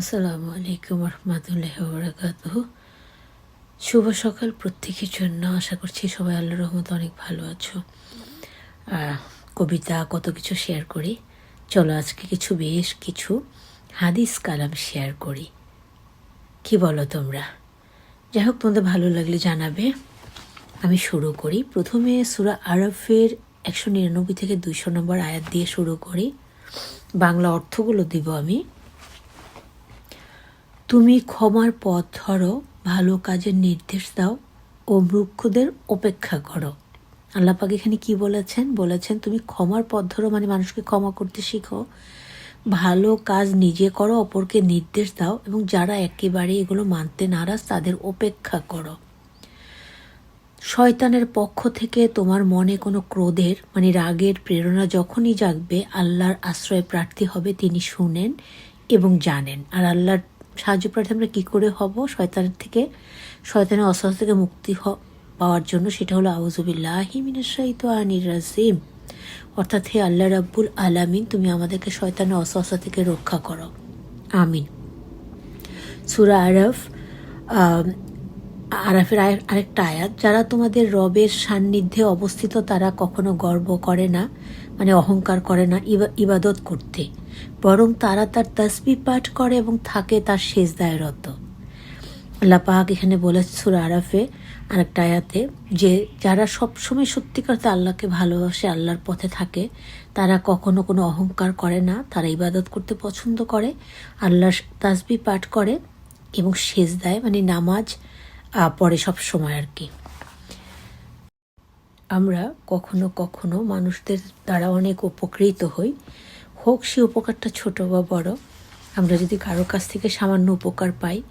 আসসালামু আলাইকুম রহমতুল্লাহ বরাকাত শুভ সকাল প্রত্যেকের জন্য। আশা করছি সবাই আল্লাহ রহমত অনেক ভালো আছো। কবিতা, কত কিছু শেয়ার করি। চলো আজকে কিছু, বেশ কিছু হাদিস, কালাম শেয়ার করি। কি বলো তোমরা? যাই হোক, তোমাদের ভালো লাগলে জানাবে। আমি শুরু করি। প্রথমে সুরা আরফের একশো নিরানব্বই থেকে দুইশো নম্বর আয়াত দিয়ে শুরু করি। বাংলা অর্থগুলো দিব আমি। তুমি ক্ষমার পথ ধরো, ভালো কাজের নির্দেশ দাও ও মূর্খদের অপেক্ষা করো। আল্লাপাক এখানে কি বলেছেন? বলেছেন, তুমি ক্ষমার পথ ধরো মানে মানুষকে ক্ষমা করতে শিখো। ভালো কাজ নিজে করো, অপরকে নির্দেশ দাও এবং যারা একেবারে এগুলো মানতে নারাজ, তাদের অপেক্ষা করো। শয়তানের পক্ষ থেকে তোমার মনে কোনো ক্রোধের মানে রাগের প্রেরণা যখনই জাগবে, আল্লাহর আশ্রয় প্রার্থী হবে, তিনি শুনেন এবং জানেন। আর আল্লাহর সাহায্য প্রার্থী আমরা কী করে হব? শয়তানের থেকে, শয়তানের অসহজ থেকে মুক্তি পাওয়ার জন্য সেটা হলো আউজুবিল্লাহি রাজিম। অর্থাৎ হে আল্লাহ রাব্বুল আলামিন, তুমি আমাদেরকে শয়তানের অসহসা থেকে রক্ষা করো। আমিন। সুরা আরফ আরাফের আরেকটা আয়াত, যারা তোমাদের রবের সান্নিধ্যে অবস্থিত, তারা কখনো গর্ব করে না মানে অহংকার করে না, ইবা- ইবাদত করতে। বরং তারা তার তসবি পাঠ করে এবং থাকে তার শেষ দায়রত আল্লাহ পাক এখানে বলেছে সুরা আরাফে আরেকটা আয়াতে যে যারা সবসময় সত্যিকার আল্লাহকে ভালোবাসে, আল্লাহর পথে থাকে, তারা কখনো কোনো অহংকার করে না, তারা ইবাদত করতে পছন্দ করে, আল্লাহর তাসবি পাঠ করে এবং শেষ দেয় মানে নামাজ পড়ে সব সময় আর কি। আমরা কখনো কখনো মানুষদের দ্বারা অনেক উপকৃত হই। হোক সে উপকারটা ছোট বা বড়, আমরা যদি কারও কাছ থেকে সামান্য উপকার পাই,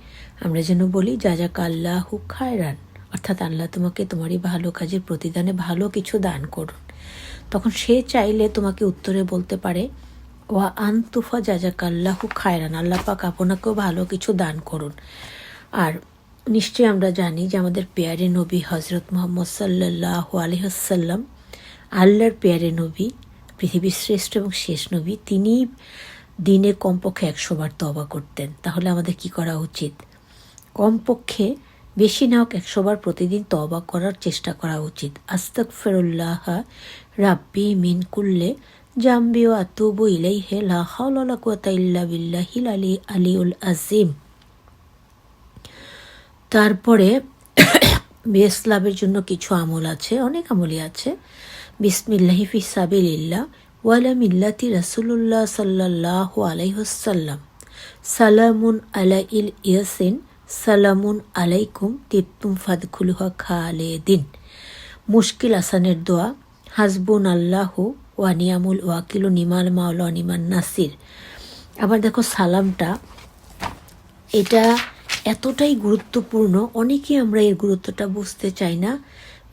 আমরা যেন বলি যা যা আল্লাহ খায়রান। অর্থাৎ আল্লাহ তোমাকে তোমারই ভালো কাজের প্রতিদানে ভালো কিছু দান করুন। তখন সে চাইলে তোমাকে উত্তরে বলতে পারে, ওয়া আন্তুফা জাজাক আল্লাহু খায়রান। আল্লাহ পাক আপনাকেও ভালো কিছু দান করুন। আর নিশ্চয়ই আমরা জানি যে আমাদের পেয়ারে নবী হজরত মোহাম্মদ সাল্লাহ আলহ্লাম আল্লাহর পেয়ারে নবী পৃথিবীর শ্রেষ্ঠ এবং শেষ নবী তিনি দিনে কমপক্ষে একশো বার তবা করতেন। তাহলে আমাদের কি করা উচিত? কমপক্ষে বেশি না হোক একশো বার প্রতিদিন তবা করার চেষ্টা করা উচিত। আস্তাক ফেরুল্লাহ রাব্বি মিন কুল্লে জাম্বি ও আতুবু ইলাই হে লাহাউলা কুয়াতা ইল্লা বিল্লাহিল আলী, আলিউল আজিম তারপরে বেশ লাভের জন্য কিছু আমল আছে, অনেক আমলই আছে। বিসমিল্লাহি ফি সাবিলিল্লাহ ওয়ালা মিল্লাতি রাসূলুল্লাহ সাল্লাল্লাহু আলাইহি ওয়াসাল্লাম। সালামুন আলা ইল ইয়াসিন, সালামুন আলাইকুম তিপ্তুম ফাদখুলুহা খালেদিন। মুশকিল আসানের দোয়া হাসবুন আল্লাহ ওয়ানিয়ামুল ওয়াকিল নিমাল মাওলা নিমান নাসির। আবার দেখো সালামটা, এটা এতটাই গুরুত্বপূর্ণ, অনেকেই আমরা এর গুরুত্বটা বুঝতে চাই না।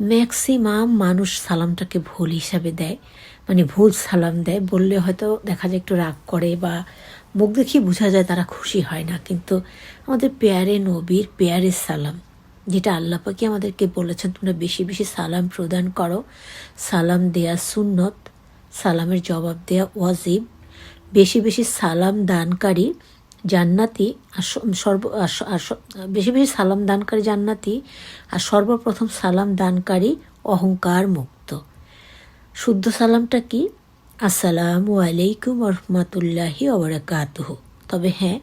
ম্যাক্সিমাম মানুষ সালামটাকে ভুল হিসাবে দেয় মানে ভুল সালাম দেয়। বললে হয়তো দেখা যায় একটু রাগ করে বা মুখ দেখি বোঝা যায় তারা খুশি হয় না। কিন্তু আমাদের পেয়ারে নবীর পেয়ারে সালাম, যেটা আল্লাহ পাকি আমাদেরকে বলেছেন, তোমরা বেশি বেশি সালাম প্রদান করো। সালাম দেয়া সুন্নত, সালামের জবাব দেয়া ওয়াজিব। বেশি বেশি সালাম দানকারী জান্নাতি সর্ব বেশি বেশি সালাম দানকারী জান্নাতি আর সর্বপ্রথম সালাম দানকারী অহংকার মুক্ত। শুদ্ধ সালামটা কি? আসসালামু আলাইকুম রহমতুল্লাহি অবরাকাতুহ তবে হ্যাঁ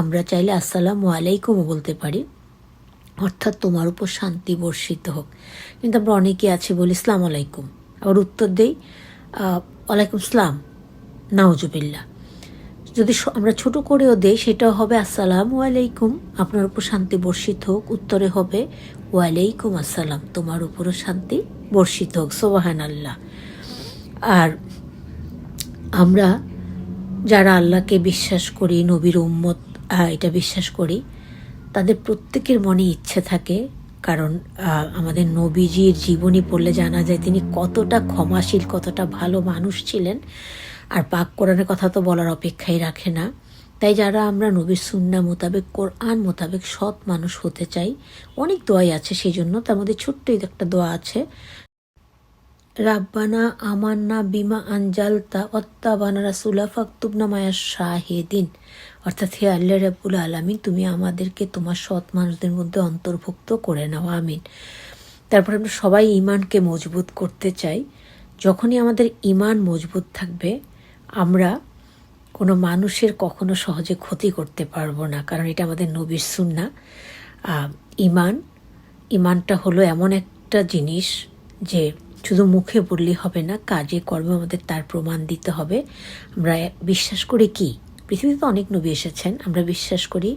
আমরা চাইলে আসসালামু আলাইকুমও বলতে পারি। অর্থাৎ তোমার উপর শান্তি বর্ষিত হোক। কিন্তু আমরা অনেকে আছি বলি, ইসলাম আলাইকুম। আবার উত্তর দেই ওয়ালাইকুম সালাম। নাউজুবিল্লাহ যদি আমরা ছোট করেও দেই সেটাও হবে আসসালামু আলাইকুম। আপনার উপর শান্তি বর্ষিত হোক। উত্তরে হবে, ওয়ালাইকুম আসসালাম। তোমার উপরও শান্তি বর্ষিত হোক। সোবাহান আল্লাহ আর আমরা যারা আল্লাহকে বিশ্বাস করি, নবীর উম্মত এটা বিশ্বাস করি, তাদের প্রত্যেকের মনে ইচ্ছে থাকে, কারণ আমাদের নবীজির জীবনী পড়লে জানা যায় তিনি কতটা ক্ষমাশীল, কতটা ভালো মানুষ ছিলেন। আর পাক কোরআনের কথা তো বলার অপেক্ষাই রাখে না। তাই যারা আমরা নবীর সুন্না মোতাবেক, কোরআন মোতাবেক সৎ মানুষ হতে চাই, অনেক দোয়াই আছে সেই জন্য তার মধ্যে ছোট্ট একটা দোয়া আছে। রাব্বানা আমান্না বিমা আনজালতা অত্তাবানা রাসুলা ফাকতুবনা মায়া শাহেদিন। অর্থাৎ হে আল্লাহ রাবুল আলমিন, তুমি আমাদেরকে তোমার সৎ মানুষদের মধ্যে অন্তর্ভুক্ত করে নাও, আমিন। তারপর আমরা সবাই ইমানকে মজবুত করতে চাই। যখনই আমাদের ইমান মজবুত থাকবে আমরা কোনো মানুষের কখনো সহজে ক্ষতি করতে পারব না, কারণ এটা আমাদের নবীর সুন্না। ইমান, ইমানটা হলো এমন একটা জিনিস যে শুধু মুখে বললেই হবে না, কাজে কর্মে আমাদের তার প্রমাণ দিতে হবে। আমরা বিশ্বাস করি কি? পৃথিবীতে অনেক নবী এসেছেন, আমরা বিশ্বাস করি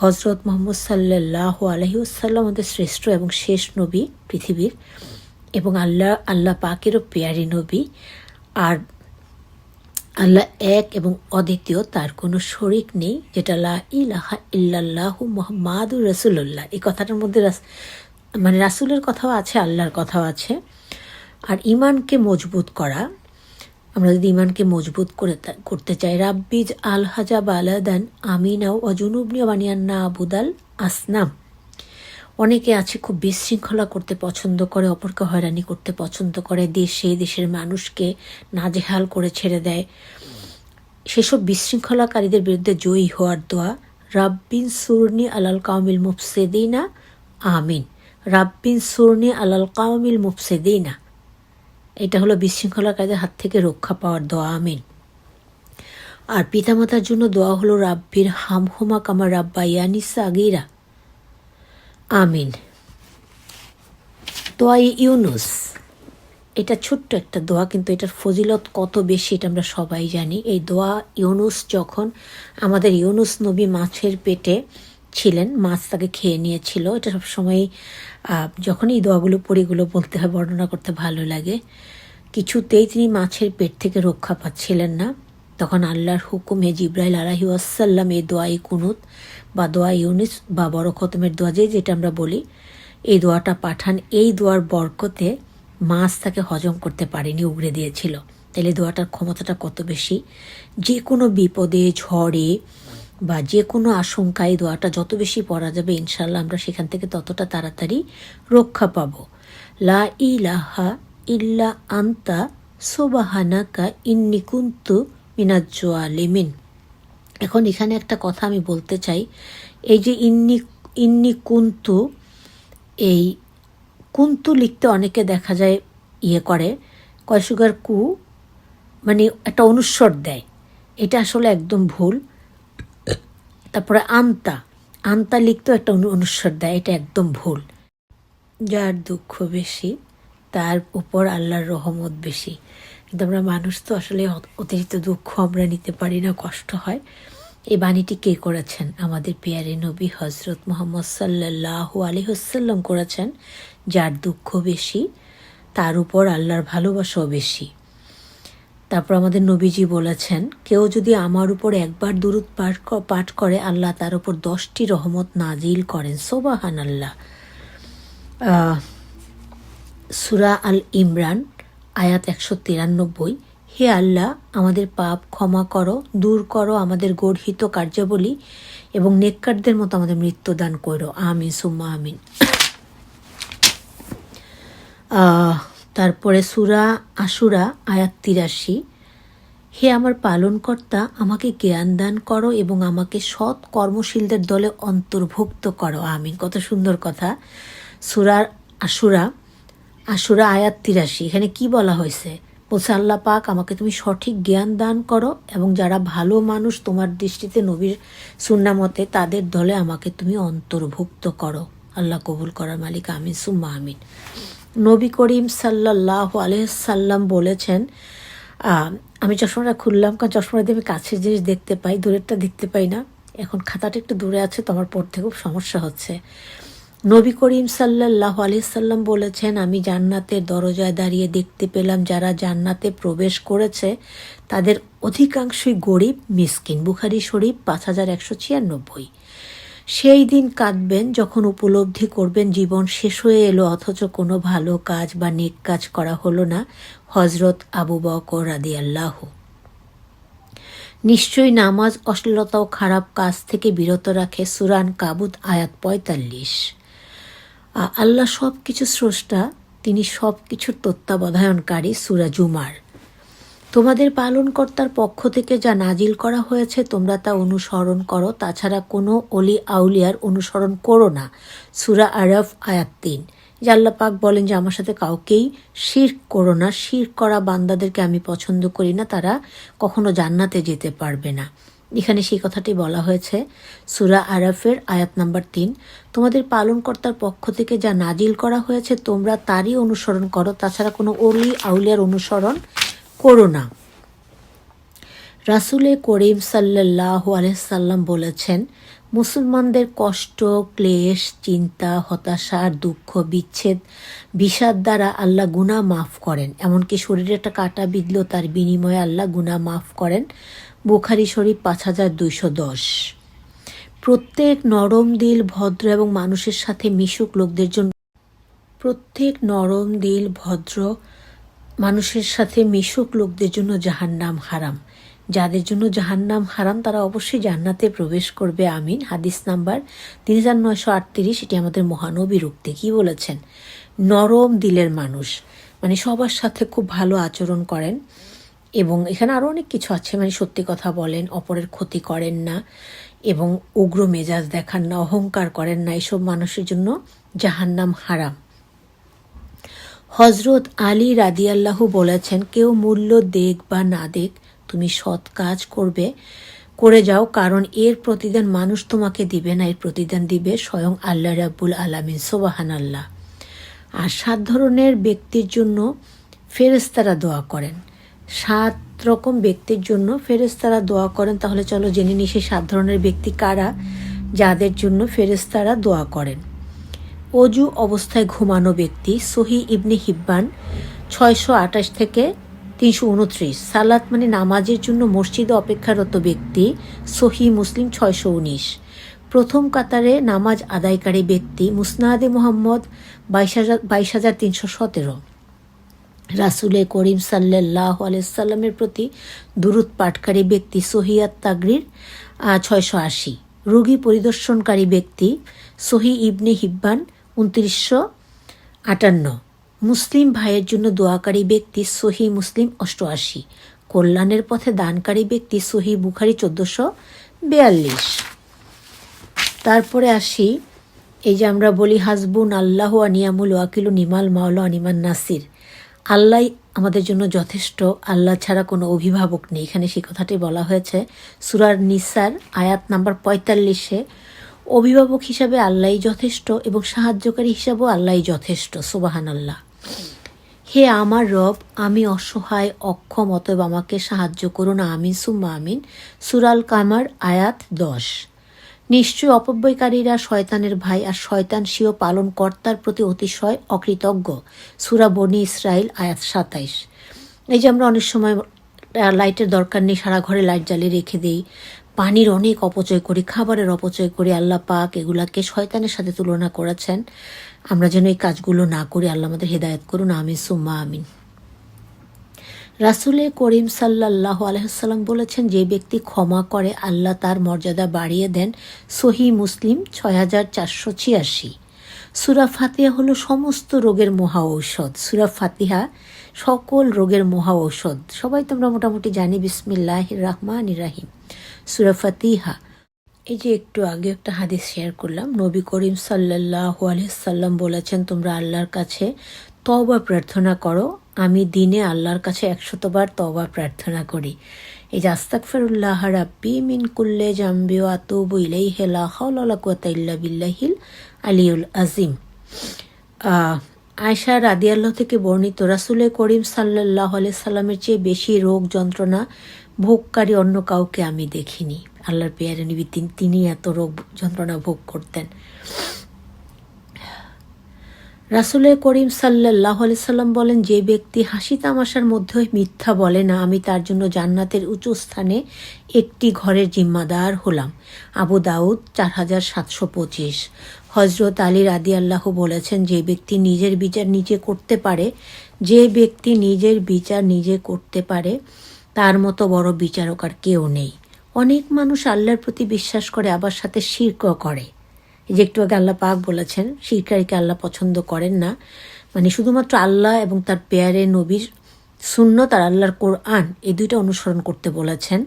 হজরত মোহাম্মদ সাল্লাহ আলহিউসাল্লাম আমাদের শ্রেষ্ঠ এবং শেষ নবী পৃথিবীর এবং আল্লাহ আল্লাহ পাকেরও পেয়ারি নবী। আর আল্লাহ এক এবং অদ্বিতীয়, তার কোনো শরিক নেই, যেটা লা ইলাহা ইল্লাল্লাহু মোহাম্মাদুর রসুল্লাহ এই কথাটার মধ্যে মানে রাসুলের কথাও আছে, আল্লাহর কথাও আছে। আর ইমানকে মজবুত করা, আমরা যদি ইমানকে মজবুত করে করতে চাই রাব্বিজ আল হাজা বালাদান আমিনাও অজুনুবনি বানিয়ান্না আবুদাল আসনাম। অনেকে আছে খুব বিশৃঙ্খলা করতে পছন্দ করে, অপরকে হয়রানি করতে পছন্দ করে দেশে দেশের মানুষকে নাজেহাল করে ছেড়ে দেয়। সেসব বিশৃঙ্খলাকারীদের বিরুদ্ধে জয়ী হওয়ার দোয়া রাব্বিন সুরনি আলাল কাউমিল মুফসেদিনা, আমিন। রাব্বিন সুরনি আলাল কাউমিল মুফসেদিনা। এটা হলো বিশৃঙ্খলাকারীদের হাত থেকে রক্ষা পাওয়ার দোয়া, আমিন। আর পিতামাতার জন্য দোয়া হলো, রাব্বির হামহুমা কামা রাব্বা ইয়ানিসা আগিরা আমিন। দোয়া ইউনুস। এটা ছোট্ট একটা দোয়া, কিন্তু এটার ফজিলত কত বেশি এটা আমরা সবাই জানি। এই দোয়া ইউনুস যখন আমাদের ইউনুস নবী মাছের পেটে ছিলেন, মাছ তাকে খেয়ে নিয়েছিল। এটা সবসময় যখন এই দোয়াগুলো পড়িগুলো বলতে হয়, বর্ণনা করতে ভালো লাগে। কিছুতেই তিনি মাছের পেট থেকে রক্ষা পাচ্ছিলেন না। তখন আল্লাহর হুকুমে জিব্রাইল আলাহি ওয়াসাল্লাম, এই দোয়াই কুনুত বা দোয়া ইউনিস বা বড় খতমের দোয়া যে, যেটা আমরা বলি, এই দোয়াটা পাঠান। এই দোয়ার বরকতে মাছ তাকে হজম করতে পারেনি, উগড়ে দিয়েছিল। তাহলে দোয়াটার ক্ষমতাটা কত বেশি? যে কোনো বিপদে, ঝড়ে বা যে কোনো আশঙ্কায় দোয়াটা যত বেশি পড়া যাবে ইনশাল্লাহ আমরা সেখান থেকে ততটা তাড়াতাড়ি রক্ষা পাবো। লা ইলাহা ইল্লা আন্তা, সোবাহানাকা ইন্নি কুন্তু মিনাজ্জো আলিমিন এখন এখানে একটা কথা আমি বলতে চাই। এই যে ইন্নি ইন্নি কুন্তু, এই কুন্তু লিখতে অনেকে দেখা যায় ইয়ে করে কয়সুগার কু মানে একটা অনুস্বর দেয়। এটা আসলে একদম ভুল। তারপরে আন্তা আন্তা লিখতেও একটা অনু- অনুস্বর দেয়, এটা একদম ভুল। যার দুঃখ বেশি, তার উপর আল্লাহর রহমত বেশি। কিন্তু আমরা মানুষ তো আসলে অতিরিক্ত দুঃখ আমরা নিতে পারি না, কষ্ট হয়। এই বাণীটি কে করেছেন? আমাদের পেয়ারে নবী হজরত মোহাম্মদ সাল্লাহ আলী হাসাল্লাম করেছেন, যার দুঃখ বেশি, তার উপর আল্লাহর ভালোবাসাও বেশি। তারপর আমাদের নবীজি বলেছেন, কেউ যদি আমার উপর একবার ক- পাঠ করে, আল্লাহ তার উপর দশটি রহমত নাজিল করেন। সোবাহান আল্লাহ সুরা আল ইমরান আয়াত একশো তিরানব্বই, হে আল্লাহ, আমাদের পাপ ক্ষমা করো, দূর করো আমাদের গর্হিত কার্যাবলী এবং নেককারদের মতো আমাদের মৃত্যুদান করো। আমিন, সুম্মা আমিন। তারপরে সুরা আশুরা, আয়াত তিরাশি, হে আমার পালনকর্তা, আমাকে জ্ঞান দান করো এবং আমাকে সৎ কর্মশীলদের দলে অন্তর্ভুক্ত করো। আমিন, কত সুন্দর কথা। সুরার আশুরা আশুরা আয়াত তিরাশি, এখানে কি বলা হয়েছে? বলছে, আল্লাহ পাক আমাকে তুমি সঠিক জ্ঞান দান করো এবং যারা ভালো মানুষ তোমার দৃষ্টিতে নবীর সুন্নামতে তাদের দলে আমাকে তুমি অন্তর্ভুক্ত করো। আল্লাহ কবুল করার মালিক, আমিন, সুম্মা আমিন। নবী করিম সাল্লাহ আলহাল্লাম বলেছেন আমি চশমাটা খুললাম, কারণ চশমাটা দিয়ে আমি কাছের জিনিস দেখতে পাই, দূরেরটা দেখতে পাই না। এখন খাতাটা একটু দূরে আছে, তো আমার পড়তে খুব সমস্যা হচ্ছে। নবী করিম সাল্লাহ আলিয়াল্লাম বলেছেন, আমি জান্নাতের দরজায় দাঁড়িয়ে দেখতে পেলাম, যারা জান্নাতে প্রবেশ করেছে, তাদের অধিকাংশই গরিব, মিসকিন। বুখারি শরীফ পাঁচ হাজার একশো ছিয়ানব্বই। সেই দিন কাঁদবেন, যখন উপলব্ধি করবেন, জীবন শেষ হয়ে এলো, অথচ কোনো ভালো কাজ বা নেক কাজ করা হলো না। হজরত আবু বকর রাদি আল্লাহ নিশ্চয়ই নামাজ অশ্লীলতা ও খারাপ কাজ থেকে বিরত রাখে। সুরান কাবুত, আয়াত পঁয়তাল্লিশ। আল্লাহ সব কিছু স্রষ্টা, তিনি সব কিছুর তত্ত্বাবধায়নকারী সুরা জুমার। তোমাদের পালনকর্তার পক্ষ থেকে যা নাজিল করা হয়েছে, তোমরা তা অনুসরণ করো। তাছাড়া কোনো অলি আউলিয়ার অনুসরণ করো না। সুরা আরফ, আয়াত তিন। যে পাক বলেন যে, আমার সাথে কাউকেই শির করো না। শির করা বান্দাদেরকে আমি পছন্দ করি না। তারা কখনো জান্নাতে যেতে পারবে না। এখানে সেই কথাটি বলা হয়েছে। সুরা আরাফের আয়াত নাম্বার তিন। তোমাদের পালনকর্তার পক্ষ থেকে যা নাজিল করা হয়েছে তোমরা তারই অনুসরণ করো। তাছাড়া কোনো অলি আউলিয়ার অনুসরণ করো না। রাসুলে করিম সাল্লাহ আলহাম বলেছেন মুসলমানদের কষ্ট, ক্লেশ, চিন্তা, হতাশা, দুঃখ, বিচ্ছেদ, বিষাদ দ্বারা আল্লাহ গুনাহ মাফ করেন। এমনকি শরীরে একটা কাটা বিঁধল তার বিনিময়ে আল্লাহ গুনাহ মাফ করেন। বুখারি শরীফ পাঁচ হাজার দুইশো দশ। প্রত্যেক নরম দিল ভদ্র এবং মানুষের সাথে মিশুক লোকদের জন্য প্রত্যেক নরম দিল ভদ্র মানুষের সাথে মিশুক লোকদের জন্য জাহান্নাম হারাম। যাদের জন্য জাহান্নাম হারাম, তারা অবশ্যই জান্নাতে প্রবেশ করবে। আমিন। হাদিস নাম্বার তিন হাজার নয়শো আটত্রিশ। এটি আমাদের মহানবীর উক্তি কী বলেছেন। নরম দিলের মানুষ মানে সবার সাথে খুব ভালো আচরণ করেন। এবং এখানে আরও অনেক কিছু আছে মানে সত্যি কথা বলেন, অপরের ক্ষতি করেন না এবং উগ্র মেজাজ দেখান না, অহংকার করেন না, এসব মানুষের জন্য জাহান্নাম হারাম। হজরত আলী রাদিয়াল্লাহু বলেছেন, কেউ মূল্য দেখ বা না দেখ তুমি সৎ কাজ করবে, করে যাও, কারণ এর প্রতিদান মানুষ তোমাকে দিবে না, এর প্রতিদান দিবে স্বয়ং আল্লাহ রাব্বুল আলমিন সোবাহান আল্লাহ আর সাত ধরনের ব্যক্তির জন্য ফেরেস্তারা দোয়া করেন। সাত রকম ব্যক্তির জন্য ফেরেস্তারা দোয়া করেন, তাহলে চলো জেনে নিই সেই সাত ধরনের ব্যক্তি কারা, যাদের জন্য ফেরেস্তারা দোয়া করেন। অজু অবস্থায় ঘুমানো ব্যক্তি, সহি ইবনে হিব্বান, ছয়শো আঠাশ থেকে তিনশো উনত্রিশ। সালাত মানে নামাজের জন্য মসজিদে অপেক্ষারত ব্যক্তি, সহি মুসলিম ছয়শো উনিশ। প্রথম কাতারে নামাজ আদায়কারী ব্যক্তি মুসনাদে মোহাম্মদ বাইশ হাজার বাইশ হাজার তিনশো সতেরো। রাসুলে করিম সাল্লাহ আলাইসাল্লামের প্রতি দুরুদ পাঠকারী ব্যক্তি সহিয়াত তাগরির ছয়শো আশি। রোগী পরিদর্শনকারী ব্যক্তি সহি ইবনে হিব্বান, উনত্রিশশো আটান্ন। মুসলিম ভাইয়ের জন্য দোয়াকারী ব্যক্তি সহি মুসলিম অষ্টআশি। কল্যাণের পথে দানকারী ব্যক্তি সহি বুখারি চোদ্দোশো বেয়াল্লিশ। তারপরে আসি, এই যে আমরা বলি, হাসবুন আল্লাহ আনিয়ামুল ওয়াকিল নিমাল মাওলা আনিমান নাসির। আল্লাহ আমাদের জন্য যথেষ্ট, আল্লাহ ছাড়া কোনো অভিভাবক নেই। এখানে সেই কথাটি বলা হয়েছে, সুরার নিসার আয়াত নাম্বার পঁয়তাল্লিশে, অভিভাবক হিসাবে আল্লাহই যথেষ্ট এবং সাহায্যকারী হিসাবেও আল্লাহই যথেষ্ট সুবাহান আল্লাহ হে আমার রব, আমি অসহায়, অক্ষম, অতএব আমাকে সাহায্য করুন আমিন, সুম্মা আমিন। সুরাল কামার, আয়াত দশ। নিশ্চয় অপব্যয়কারীরা শয়তানের ভাই আর শয়তান স্বীয় পালন কর্তার প্রতি অতিশয় অকৃতজ্ঞ। সুরা বনি ইসরায়েল আয়াত সাতাইশ। এই যে আমরা অনেক সময় লাইটের দরকার নেই, সারা ঘরে লাইট জ্বালিয়ে রেখে দিই। পানির অনেক অপচয় করি, খাবারের অপচয় করি, আল্লাহ পাক এগুলাকে শয়তানের সাথে তুলনা করেছেন। আমরা যেন এই কাজগুলো না করি, আল্লাহ আমাদের হেদায়ত করুন, আমিন, সুম্মা আমিন। রাসুলে করিম সাল্লাহ আলহাম বলেছেন, যে ব্যক্তি ক্ষমা করে, আল্লাহ তার মর্যাদা বাড়িয়ে দেন। সহি মুসলিম ছয় হাজার চারশো ছিয়াশি। সুরা ফাতিহা হলো সমস্ত রোগের মহা ঔষধ সুরা ফাতিহা সকল রোগের মহা ঔষধ সবাই তোমরা মোটামুটি জানি বিসমিল্লাহ রহমান রাহিম। সুরা ফাতিহা এই যে একটু আগে একটা হাদিস শেয়ার করলাম। নবী করিম সাল্লাহ আলহাম বলেছেন, তোমরা আল্লাহর কাছে তবা প্রার্থনা করো। আমি দিনে আল্লাহর কাছে একশতবার তবা প্রার্থনা করি। এই যে আস্তাকফিরুল্লাহ রাব্বি মিন কুল্লে জাম্বি ও আতুবু ইলাই হেলা ইল্লা বিল্লাহিল আলিউল আজিম আয়সা রাদি আল্লাহ থেকে বর্ণিত রাসুলে করিম সাল্লাহ আলিয়া সাল্লামের চেয়ে বেশি রোগ যন্ত্রণা ভোগকারী অন্য কাউকে আমি দেখিনি। আল্লাহর পেয়ারে নিবি। তিনি এত রোগ যন্ত্রণা ভোগ করতেন। রাসুলের করিম সাল্লাহ সাল্লাম বলেন, যে ব্যক্তি হাসি তামাশার মধ্যে মিথ্যা বলে না, আমি তার জন্য জান্নাতের উঁচু স্থানে একটি ঘরের জিম্মাদার হলাম। আবু দাউদ চার হাজার সাতশো পঁচিশ। হজরত আলী রাদি আল্লাহ বলেছেন, যে ব্যক্তি নিজের বিচার নিজে করতে পারে, যে ব্যক্তি নিজের বিচার নিজে করতে পারে, তার মতো বড় বিচারক আর কেউ নেই। অনেক মানুষ আল্লাহর প্রতি বিশ্বাস করে, আবার সাথে শির্ক করে। এই যে একটু আগে আল্লাহ পাক বলেছেন, শিরকারীকে আল্লাহ পছন্দ করেন না। মানে শুধুমাত্র আল্লাহ এবং তার পেয়ারে নবীর শূন্য তার আল্লাহর কোরআন, এই দুইটা অনুসরণ করতে বলেছেন।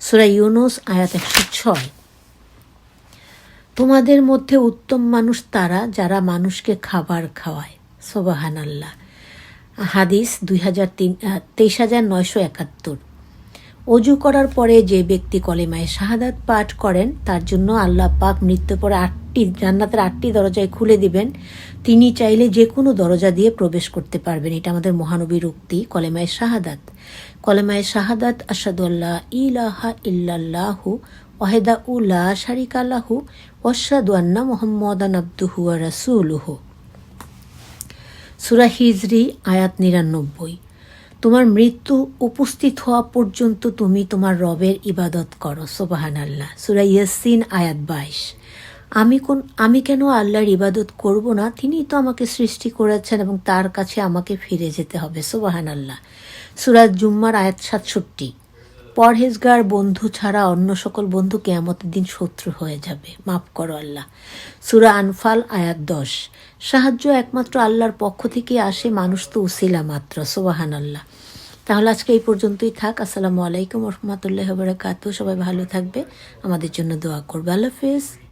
সুরা ইউনুস, আয়াত একশো ছয়। তোমাদের মধ্যে উত্তম মানুষ তারা যারা মানুষকে খাবার খাওয়ায়। সোবাহান আল্লাহ হাদিস দুই হাজার তিন তেইশ হাজার নয়শো একাত্তর। অজু করার পরে যে ব্যক্তি কলেমায় শাহাদাত পাঠ করেন, তার জন্য আল্লাহ পাক মৃত্যুর পরে আটটি, জান্নাতের আটটি দরজায় খুলে দিবেন। তিনি চাইলে যে কোনো দরজা দিয়ে প্রবেশ করতে পারবেন। এটা আমাদের মহানবীর উক্তি, কলেমায় শাহাদাত। কলেমায় শাহাদাত আসাদুল্লাহ ইলাহা ইল্লাল্লাহু ওয়াহেদা উল্লা শারিক আল্লাহু ওয়াসাদু আন্না মোহাম্মদান আব্দুহু ওয়া রাসূলুহু। সুরা হিজরি, আয়াত নিরানব্বই। তোমার মৃত্যু উপস্থিত হওয়া পর্যন্ত তুমি তোমার রবের ইবাদত করো সোবাহান আল্লাহ সুরা ইয়াসিন আয়াত বাইশ। আমি কোন আমি কেন আল্লাহর ইবাদত করব না? তিনিই তো আমাকে সৃষ্টি করেছেন এবং তার কাছে আমাকে ফিরে যেতে হবে সোবাহান আল্লাহ সুরাজ জুম্মার আয়াত সাতষট্টি। পরহেজগার বন্ধু ছাড়া অন্য সকল বন্ধু কেয়ামতের দিন শত্রু হয়ে যাবে। মাফ করো আল্লাহ। সুরা আনফাল, আয়াত দশ। সাহায্য একমাত্র আল্লাহর পক্ষ থেকে আসে, মানুষ তো উসিলা মাত্র সোবাহান আল্লাহ তাহলে আজকে এই পর্যন্তই থাক। আসসালামু আলাইকুম রহমতুল্লাহ বারাকাতু সবাই ভালো থাকবে। আমাদের জন্য দোয়া করবে। আল্লাহ হাফেজ।